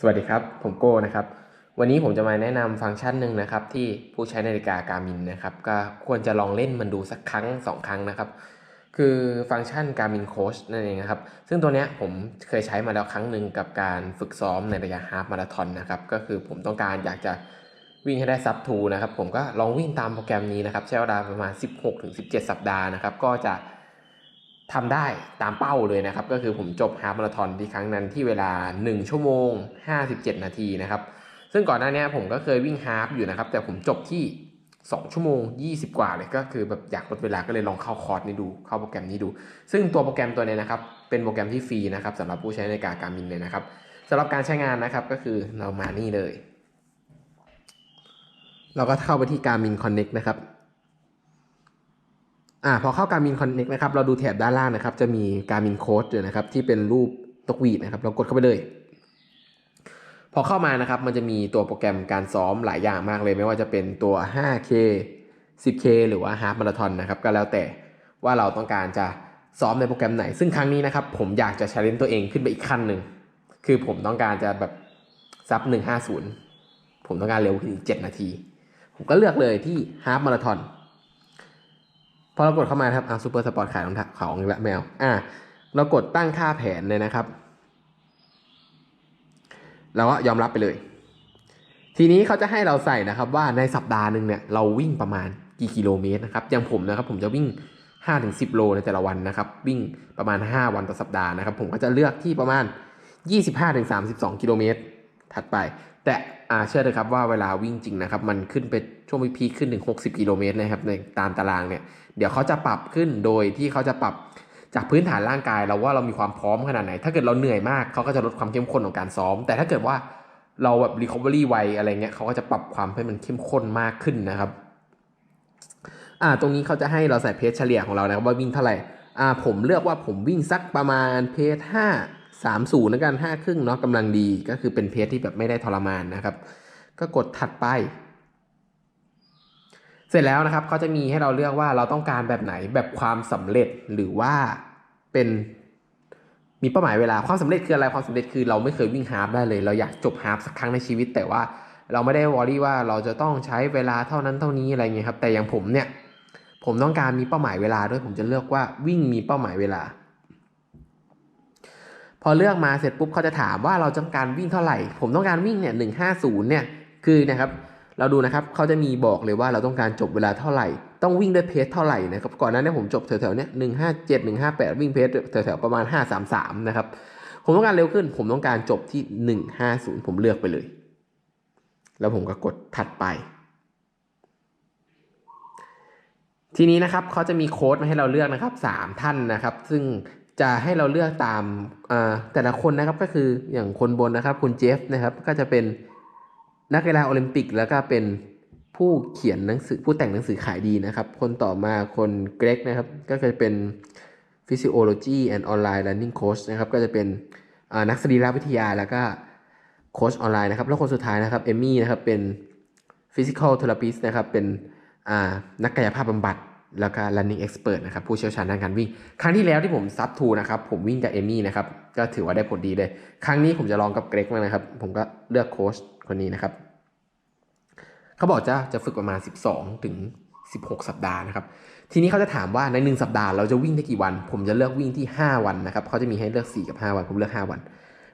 สวัสดีครับ ผมโก้นะครับ วันนี้ผมจะมาแนะนำฟังก์ชันหนึ่งนะครับ ที่ผู้ใช้นาฬิกาการมินนะครับ ก็ควรจะลองเล่นมันดูสักครั้งสองครั้งนะครับ คือฟังก์ชัน Garmin Coach นั่นเองนะครับ ซึ่งตัวเนี้ยผมเคยใช้มาแล้วครั้งหนึ่งกับการฝึกซ้อมในระยะฮาฟมาราธอนนะครับ ก็คือผมต้องการอยากจะวิ่งให้ได้ซับทูนะครับ ผมก็ลองวิ่งตามโปรแกรมนี้นะครับ ใช้เวลาประมาณ 16-17 สัปดาห์นะครับ ก็จะ ทำได้ตามเป้าเลยนะครับ ก็คือผมจบฮาล์ฟมาราธอนที่ครั้งนั้นที่เวลา 1 ชั่วโมง 57 นาทีนะครับ ซึ่งก่อนหน้านี้ผมก็เคยวิ่งฮาล์ฟอยู่นะครับ แต่ผมจบที่ 2 ชั่วโมง 20 กว่าเลยก็คือแบบอยากลดเวลาก็เลยลองเข้าคอร์สนี้ดู เข้าโปรแกรมนี้ดู ซึ่งตัวโปรแกรมตัวนี้นะครับ เป็นโปรแกรมที่ฟรีนะครับสำหรับผู้ใช้ในกาการมินเลยนะครับสำหรับการใช้งานนะครับก็คือเรามานี่เลย เราก็เข้าไปที่ Garmin Connect นะครับ อ่าพอเข้า Garmin Connect นะครับ เราดูแถบด้านล่างนะครับ จะมี Garmin Code อยู่นะครับ ที่เป็นรูปตกวีดนะครับ เรากดเข้าไปเลย พอเข้ามานะครับ มันจะมีตัวโปรแกรมการซ้อมหลายอย่างมากเลย ไม่ว่าจะเป็นตัว 5K 10K หรือว่า Half Marathon นะครับ ก็แล้วแต่ว่าเราต้องการจะซ้อมในโปรแกรมไหน ซึ่งครั้งนี้นะครับ ผมอยากจะ challenge ตัวเองขึ้นไปอีกขั้นหนึ่ง คือผมต้องการจะแบบซับ 150 ผมต้องการเร็วขึ้นอีก 7 นาที ผมก็เลือกเลยที่ Half Marathon พอเรากดเข้ามาครับอ่าซูเปอร์สปอร์ตขายรองเท้าของอีกและแมวอ่าเรากดตั้งค่าแผนเลยนะครับเราก็ยอมรับไปเลย ทีนี้เขาจะให้เราใส่นะครับว่าในสัปดาห์หนึ่งเนี่ยเราวิ่งประมาณกี่กิโลเมตรนะครับอย่างผมนะครับผมจะวิ่ง 5-10 โลในแต่ละวันนะครับ วิ่งประมาณ 5 วันต่อสัปดาห์นะครับ ผมก็จะเลือกที่ประมาณ 25-32 กิโลเมตรถัดไป แต่อ่าเชื่อเลยครับว่าเวลาวิ่งจริงนะครับ มันขึ้นไป ช่วงพีคขึ้นถึง 60 กิโลเมตรนะครับในตามตารางเนี่ย เดี๋ยวเขาจะปรับขึ้นโดยที่เขาจะปรับจากพื้นฐานร่างกายเราว่าเรามีความพร้อมขนาดไหน ถ้าเกิดเราเหนื่อยมากเขาก็จะลดความเข้มข้นของการซ้อม แต่ถ้าเกิดว่าเราแบบ recovery ไวอะไรเงี้ยเขาก็จะปรับความให้มันเข้มข้นมากขึ้นนะครับ อ่า ตรงนี้เขาจะให้เราใส่เพจเฉลี่ยของเรานะครับว่าวิ่งเท่าไหร่ อ่า ผมเลือกว่าผมวิ่งสักประมาณเพจห้าสามศูนย์แล้วกันห้าครึ่งเนาะกำลังดีก็คือเป็นเพจที่แบบไม่ได้ทรมานนะครับ ก็กดถัดไป เสร็จแล้วนะครับเขาจะมีให้เราเลือกว่าเราต้องการแบบไหนแบบความสำเร็จหรือว่าเป็นมีเป้าหมายเวลาความสำเร็จคืออะไรความสำเร็จคือเราไม่เคยวิ่งฮาล์ฟได้เลย เราอยากจบฮาล์ฟสักครั้งในชีวิต แต่ว่าเราไม่ได้วอรี่ว่าเราจะต้องใช้เวลาเท่านั้นเท่านี้อะไรเงี้ยครับ แต่อย่างผมเนี่ย ผมต้องการมีเป้าหมายเวลาด้วยผมจะเลือกว่าวิ่งมีเป้าหมายเวลา พอเลือกมาเสร็จปุ๊บเขาจะถามว่าเราต้องการวิ่งเท่าไหร่ ผมต้องการวิ่งเนี่ยหนึ่งห้าศูนย์เนี่ยคือนะครับ เราดูนะครับเขาจะมีบอกเลยว่าเราต้องการจบเวลาเท่าไหร่ ต้องวิ่งด้วยเพจเท่าไหร่นะครับก่อนหน้านี้ผมจบแถวๆเนี้ยหนึ่งห้าเจ็ดหนึ่งห้าแปดวิ่งเพจแถวๆประมาณห้าสามสามนะครับผมต้องการเร็วขึ้น ผมต้องการจบที่หนึ่งห้าศูนย์ผมเลือกไปเลย แล้วผมก็กดถัดไป ทีนี้นะครับเขาจะมีโค้ดมาให้เราเลือกนะครับสามท่านนะครับ ซึ่งจะให้เราเลือกตามแต่ละคนนะครับก็คืออย่างคนบนนะครับ คุณเจฟนะครับก็จะเป็น นักกีฬาโอลิมปิกแล้วก็เป็นผู้เขียนหนังสือผู้แต่งหนังสือขายดีนะครับ คนต่อมาคนเกรกนะครับ ก็จะเป็น Physiology and Online Learning Coach นะครับ ก็จะเป็นนักสรีรวิทยาแล้วก็โค้ชออนไลน์นะครับ แล้วคนสุดท้ายนะครับเอมมี่นะครับเป็น Physical Therapist นะครับ เป็นนักกายภาพบำบัดแล้วก็ running expert นะครับผู้เชี่ยวชาญด้านการวิ่ง ครั้งที่แล้วที่ผมซับทูนะครับ ผมวิ่งกับเอมี่นะครับ ก็ถือว่าได้ผลดีเลย ครั้งนี้ผมจะลองกับเกรกมานะครับ ผมก็เลือกโค้ช คนนี้นะครับ เขาบอกจะจะฝึกประมาณ 12 ถึง 16 สัปดาห์นะครับ ทีนี้เขาจะถามว่าใน 1 สัปดาห์เราจะวิ่งได้กี่วัน ผมจะเลือกวิ่งที่ 5 วันนะครับเขาจะมีให้เลือก 4 กับ 5 วัน ผมเลือก 5 วัน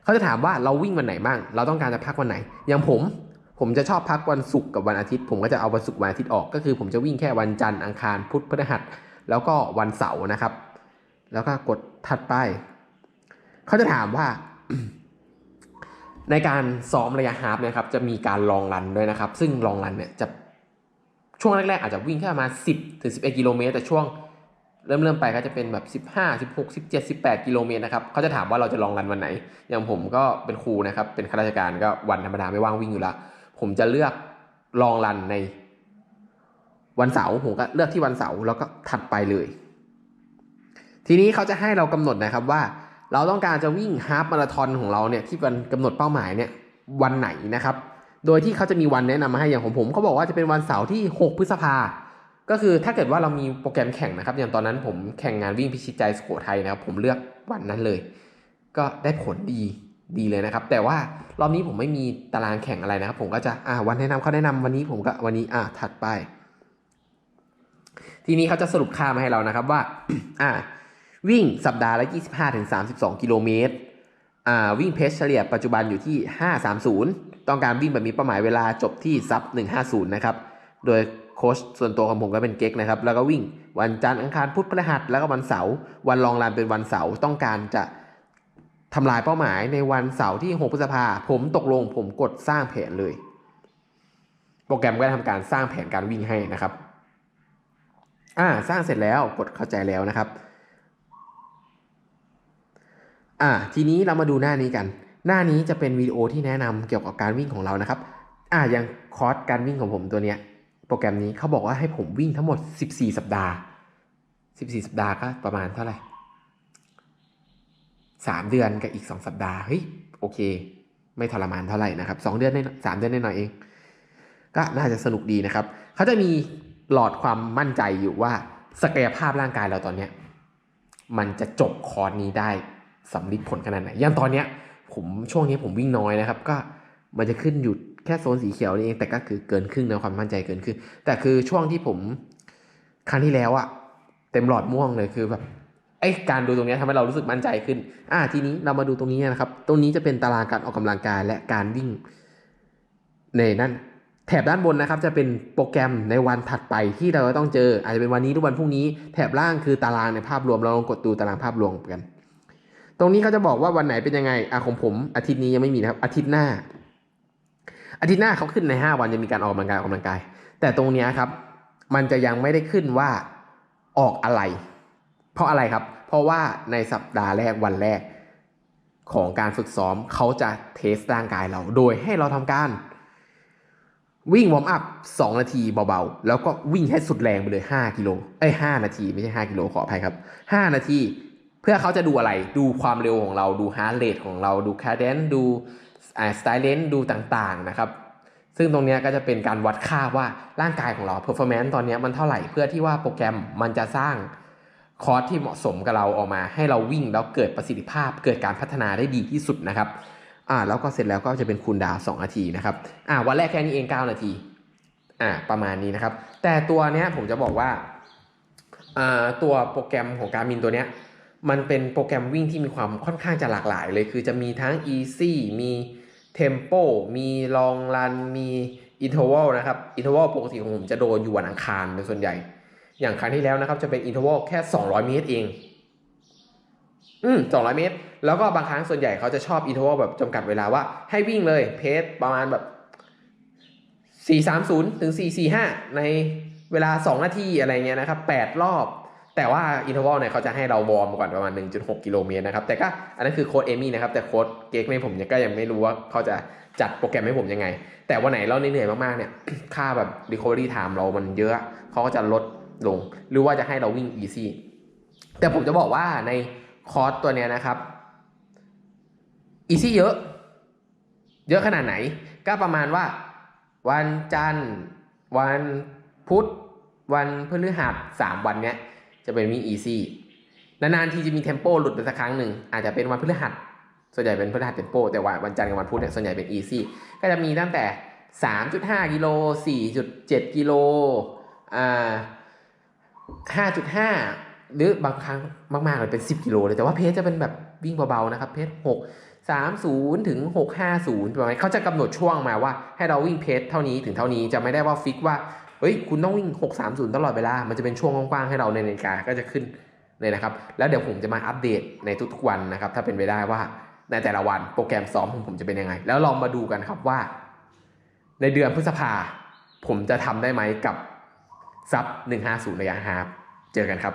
เขาจะถามว่าเราวิ่งวันไหนบ้าง เราต้องการจะพักวันไหน อย่างผม ผมจะชอบพักวันศุกร์กับวันอาทิตย์ ผมก็จะเอาวันศุกร์วันอาทิตย์ออก ก็คือ ผมจะวิ่งแค่วันจันทร์อังคารพุธพฤหัส แล้วก็วันเสาร์นะครับ แล้วก็กดถัดไป เขาจะถามว่า ในการซ้อมระยะฮาฟนะครับจะมีการลองรันด้วยนะครับ ซึ่งลองรันเนี่ยจะช่วงแรกๆอาจจะวิ่งแค่มา10ถึง11 กิโลเมตร แต่ช่วงเริ่มเริ่มไปก็จะเป็นแบบ 15 16 17 18 กิโลเมตรนะครับเขาจะถามว่าเราจะลองรันวันไหน อย่างผมก็เป็นครูนะครับ เป็นข้าราชการก็วันธรรมดาไม่ว่างวิ่งอยู่แล้วผมจะเลือกลองรันในวันเสาร์ผมก็เลือกที่วันเสาร์แล้วก็ถัดไปเลย ทีนี้เขาจะให้เรากำหนดนะครับว่า เราต้องการจะวิ่งฮาฟมาราธอนของเราเนี่ยที่วันกำหนดเป้าหมายเนี่ยวันไหนนะครับ โดยที่เขาจะมีวันแนะนำมาให้อย่างของผมเขาบอกว่าจะเป็นวันเสาร์ที่ 6 พฤษภาก็คือถ้าเกิดว่าเรามีโปรแกรมแข่งนะครับ อย่างตอนนั้นผมแข่งงานวิ่งพิชิตใจสุโขทัยนะครับ ผมเลือกวันนั้นเลย ก็ได้ผลดีดีเลยนะครับ แต่ว่ารอบนี้ผมไม่มีตารางแข่งอะไรนะครับ ผมก็จะอ่าวันแนะนำเขาแนะนำวันนี้ผมก็วันนี้อ่าถัดไป ทีนี้เขาจะสรุปค่ามาให้เรานะครับว่า อ่า วิ่งสัปดาห์ละ 25-32 กิโลเมตรอ่าวิ่งเพสเฉลี่ยปัจจุบันอยู่ที่ 530 ต้องการวิ่งแบบมีเป้าหมายเวลาจบที่ซับ 150 นะครับ โดยโค้ชส่วนตัวของผมก็เป็นเก๊กนะครับ แล้วก็วิ่งวันจันทร์อังคารพุธพฤหัส แล้วก็วันเสาร์ วันลองรันเป็นวันเสาร์ ต้องการจะทำลายเป้าหมายในวันเสาร์ที่ 6 พฤษภาผมตกลงผมกดสร้างแผนเลย โปรแกรมก็ได้ทำการสร้างแผนการวิ่งให้นะครับ อ่า สร้างเสร็จแล้ว กดเข้าใจแล้วนะครับ อ่าทีนี้เรามาดูหน้านี้กัน หน้านี้จะเป็นวิดีโอที่แนะนำเกี่ยวกับการวิ่งของเรานะครับอ่าอย่างคอร์สการวิ่งของผมตัวเนี้ย โปรแกรมนี้เขาบอกว่าให้ผมวิ่งทั้งหมด 14 สัปดาห์ 14 สัปดาห์ก็ประมาณเท่าไหร่3เดือนกับอีก 2 สัปดาห์เฮ้ยโอเค ไม่ทรมานเท่าไหร่นะครับ2เดือนได้สามเดือนได้หน่อยเอง ก็น่าจะสนุกดีนะครับเขาจะมีหลอดความมั่นใจอยู่ว่าศักยภาพร่างกายเราตอนเนี้ยมันจะจบคอร์สนี้ได้ สำลิดผลขนาดไหนอย่างตอนเนี้ยผมช่วงนี้ผมวิ่งน้อยนะครับ ก็มันจะขึ้นอยู่แค่โซนสีเขียวนี่เองแต่ก็คือเกินครึ่งนะความมั่นใจเกินครึ่งแต่คือช่วงที่ผมครั้งที่แล้วอะเต็มหลอดม่วงเลยคือแบบไอ้การดูตรงนี้ยทำให้เรารู้สึกมั่นใจขึ้น อ่าทีนี้เรามาดูตรงนี้นะครับ ตรงนี้จะเป็นตารางการออกกำลังกายและการวิ่ง ในนั่นแถบด้านบนนะครับ จะเป็นโปรแกรมในวันถัดไปที่เราจะต้องเจอ อาจจะเป็นวันนี้หรือวันพรุ่งนี้ แถบล่างคือตารางในภาพรวมเราลองกดดูตารางภาพรวมกัน ตรงนี้เขาจะบอกว่าวันไหนเป็นยังไงอะของผมอาทิตย์นี้ยังไม่มีนะครับ อาทิตย์หน้า อาทิตย์หน้าเขาขึ้นใน 5 วันจะมีการออกกำลังกายออกกำลังกาย แต่ตรงนี้ครับ มันจะยังไม่ได้ขึ้นว่าออกอะไร เพราะอะไรครับ เพราะว่าในสัปดาห์แรกวันแรกของการฝึกซ้อมเขาจะเทสร่างกายเรา โดยให้เราทำการวิ่งวอร์มอัพ 2 นาทีเบาๆ แล้วก็วิ่งให้สุดแรงไปเลย 5 กิโล เอ้ย 5 นาที ไม่ใช่ 5 กิโลขออภัยครับ 5 นาที พื่อเขาจะดูอะไรดูความเร็วของเราดูฮาร์ดเรทของเราดูคาเดนดูสไตล์เลนดูต่างๆนะครับซึ่งตรงนี้ก็จะเป็นการวัดค่าว่าร่างกายของเรา performance ตอนนี้มันเท่าไหร่เพื่อที่ว่าโปรแกรมมันจะสร้างคอร์สที่เหมาะสมกับเราออกมา ให้เราวิ่งแล้วเกิดประสิทธิภาพ เกิดการพัฒนาได้ดีที่สุดนะครับอ่าแล้วก็เสร็จแล้วก็จะเป็นคูลดาว 2 นาทีนะครับอ่าวันแรกแค่นี้เอง 9 นาทีอ่าประมาณนี้นะครับ แต่ตัวเนี้ยผมจะบอกว่าอ่าตัวโปรแกรมของการมินตัวเนี้ย มันเป็นโปรแกรมวิ่งที่มีความค่อนข้างจะหลากหลายเลย คือจะมีทั้ง easy มี tempo มี long run มี interval นะครับ interval ปกติของผมจะโดนอยู่วันอังคารเป็นส่วนใหญ่ อย่างครั้งที่แล้วนะครับจะเป็น interval แค่ 200 เมตรเอง อืม200 เมตร แล้วก็บางครั้งส่วนใหญ่เขาจะชอบ interval แบบจำกัดเวลาว่าให้วิ่งเลยเพสประมาณแบบ 430 ถึง 445 ในเวลา 2 นาทีอะไรเงี้ยนะครับ 8 รอบ แต่ว่าอินเทอร์วลเนี่ยเขาจะให้เราวอร์มก่อนประมาณ 1.6 กิโลเมตรนะครับ แต่ก็อันนั้นคือโค้ดเอมี่นะครับ แต่โค้ดเก๊กในผมก็ยังไม่รู้ว่าเขาจะจัดโปรแกรมให้ผมยังไง แต่วันไหนเราเหนื่อยมากๆเนี่ย ค่าแบบ recovery time เรามันเยอะ เขาก็จะลดลง หรือว่าจะให้เราวิ่ง easy แต่ผมจะบอกว่าในคอร์สตัวเนี้ยนะครับ easy เยอะ เยอะขนาดไหน ก็ประมาณว่า วันจันทร์ วันพุธ วันพฤหัสสามวันเนี้ย จะเป็นวิ่ง easy นานๆทีจะมีเทมโปหลุดไปสักครั้งหนึ่งอาจจะเป็นวันพฤหัสส่วนใหญ่เป็นพฤหัสเทมโปแต่ว่าวันจันทร์กับวันพุธเนี่ยส่วนใหญ่เป็น easy ก็จะมีตั้งแต่ 3.5กิโล4.7กิโลอ่า5.5 หรือบางครั้งมากๆเลยเป็น 10กิโลเลยแต่ว่าเพจจะเป็นแบบวิ่งเบาๆนะครับเพจ6 30ถึง650ประมาณนี้เขาจะกำหนดช่วงมาว่าให้เราวิ่งเพจเท่านี้ถึงเท่านี้จะไม่ได้ว่าฟิกว่า เฮ้ยคุณต้องวิ่ง 630 ตลอดเวลา มันจะเป็นช่วงกว้างๆให้เราในนาฬิกาก็จะขึ้นเลยนะครับ แล้วเดี๋ยวผมจะมาอัปเดตในทุกๆวันนะครับ ถ้าเป็นไปได้ว่าในแต่ละวันโปรแกรมซ้อมของผมจะเป็นยังไง แล้วลองมาดูกันครับว่า ในเดือนพฤษภาผมจะทำได้ไหมกับซับ150ระยะฮาล์ฟเจอกันครับ